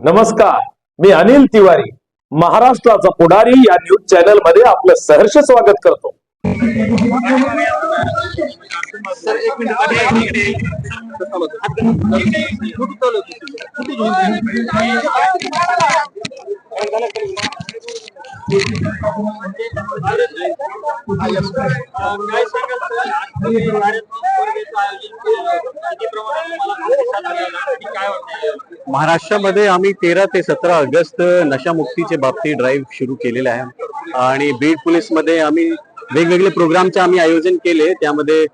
नमस्कार मी अनिल तिवारी महाराष्ट्राचा पुढारी या न्यूज चॅनलमध्ये आपलं सहर्ष स्वागत करतो. काय महाराष्ट्रामध्ये आम्ही तेरा ते सतरा ऑगस्ट नशामुक्तीच्या बाबतीत ड्राईव्ह सुरू केलेला आहे. आणि बीड पोलीसमध्ये आम्ही वेगवेगळे प्रोग्रामचे आम्ही आयोजन केले. त्यामध्ये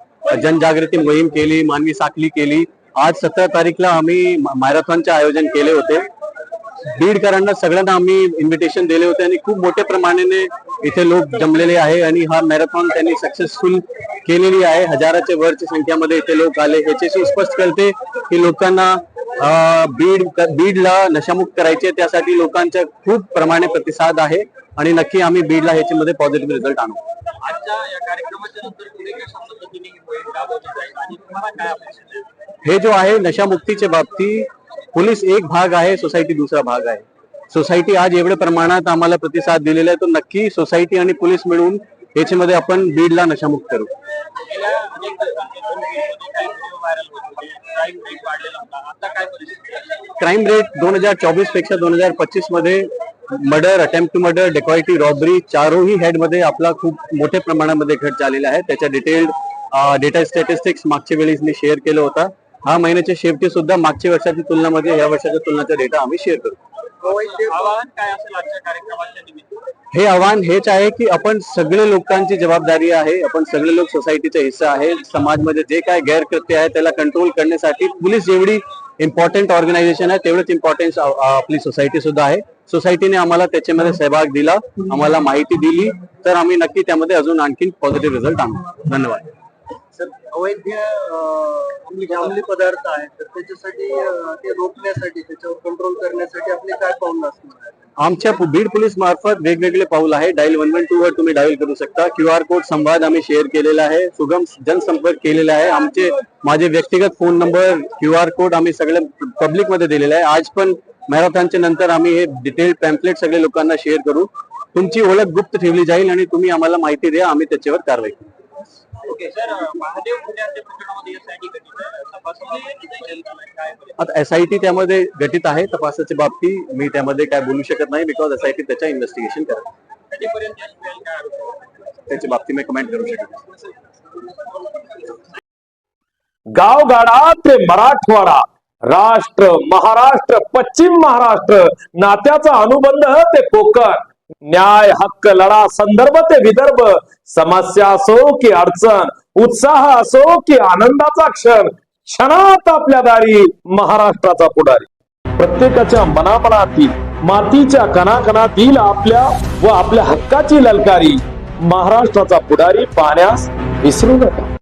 जनजागृती मोहीम केली मानवी साखळी केली. आज सतरा तारीखला आम्ही मॅरेथॉनचे आयोजन केले होते. बीडकरांना सगळ्यांना आम्ही इन्व्हिटेशन दिले होते आणि खूप मोठ्या प्रमाणाने इथे लोक जमलेले आहे आणि हा मॅरेथॉन त्यांनी सक्सेसफुल केलेली आहे. हजाराच्या वरच्या संख्यामध्ये इथे लोक आले. याच्याशी स्पष्ट करते की लोकांना बीड बीडला नशामुक्त करायचे त्यासाठी लोकांचा खूप प्रमाणे प्रतिसाद आहे आणि नक्की आम्ही बीडला ह्याच्यामध्ये पॉझिटिव्ह रिझल्ट आणू. हे जो आहे नशामुक्तीच्या बाबतीत पोलीस एक भाग आहे सोसायटी दुसरा भाग आहे. सोसायटी आज एवढ्या प्रमाणात आम्हाला प्रतिसाद दिलेला आहे तो नक्की सोसायटी आणि पोलीस मिळून याच्यामध्ये आपण बीडला नशामुक्त करू. क्राईम रेट दोन हजार चोवीसपेक्षा दोन हजार पच्चीसमध्ये murder attempt to murder dacoity robbery चारोही हेडमध्ये आपला खूप मोठ्या प्रमाणामध्ये घट झालेला आहे. त्याच्या डिटेल्ड डेटा स्टॅटिस्टिक्स मागच्या वेळी मी शेअर केलं होता. हा महिन्याच्या शेवटी सुद्धा मागच्या वर्षाच्या तुलनामध्ये या वर्षाच्या तुलनाचा डेटा आम्ही शेअर करू हे आव्हान हेच आहे की आपण सगळे लोकांची जबाबदारी आहे आपण सगळे लोक सोसायटीचा हिस्सा आहे समाजमध्ये जे काय गैरकृत्य आहे त्याला कंट्रोल करण्यासाठी पोलीस जेवढी इम्पॉर्टंट ऑर्गनायझेशन आहे तेवढंच इम्पॉर्टन्स आपली सोसायटी सुद्धा आहे. सोसायटीने आम्हाला त्याच्यामध्ये सहभाग दिला आम्हाला माहिती दिली तर आम्ही नक्की त्यामध्ये अजून आणखी पॉझिटिव्ह रिझल्ट आणू. धन्यवाद. सर अवैध अंमली पदार्थ आहेत तर त्याच्यासाठी ते रोखण्यासाठी त्याच्यावर कंट्रोल करण्यासाठी आपले काय पाऊल असणार आमच्या बीड पोलीस मार्फत वेगवेगळे पाऊल आहे डायल वन वन टू वर तुम्ही डायल करू शकता. क्यू आर कोड संवाद आम्ही शेअर केलेला आहे. सुगम जनसंपर्क केलेला आहे. आमचे माझे व्यक्तिगत phone number Q R code आम्ही सगळ्या पब्लिकमध्ये दिलेला आहे. आज पण मॅरेथॉनच्या नंतर आम्ही हे डिटेल पॅम्पलेट सगळे लोकांना शेअर करू. तुमची ओळख गुप्त ठेवली जाईल आणि तुम्ही आम्हाला माहिती द्या. आम्ही त्याच्यावर कारवाई करू. आता एसआयटी त्यामध्ये गठीत आहे तपासाच्या बाबतीत मी त्यामध्ये काय बोलू शकत नाही बिकॉज एसआयटी त्याच्या इन्व्हेस्टिगेशन करत? त्याच्या बाबतीत मी कमेंट करू शकत गावगाडा ते मराठवाडा राष्ट्र महाराष्ट्र पश्चिम महाराष्ट्र नात्याचा अनुबंध ते कोकण. न्याय हक्क लढा संदर्भ ते विदर्भ. समस्या असो की अडचण उत्साह असो की आनंदाचा क्षण क्षणात आपल्या दारी महाराष्ट्राचा पुढारी. प्रत्येकाच्या मनामनातील मातीच्या कणाकणातील आपल्या व आपल्या हक्काची ललकारी महाराष्ट्राचा पुढारी पाहण्यास विसरू नका.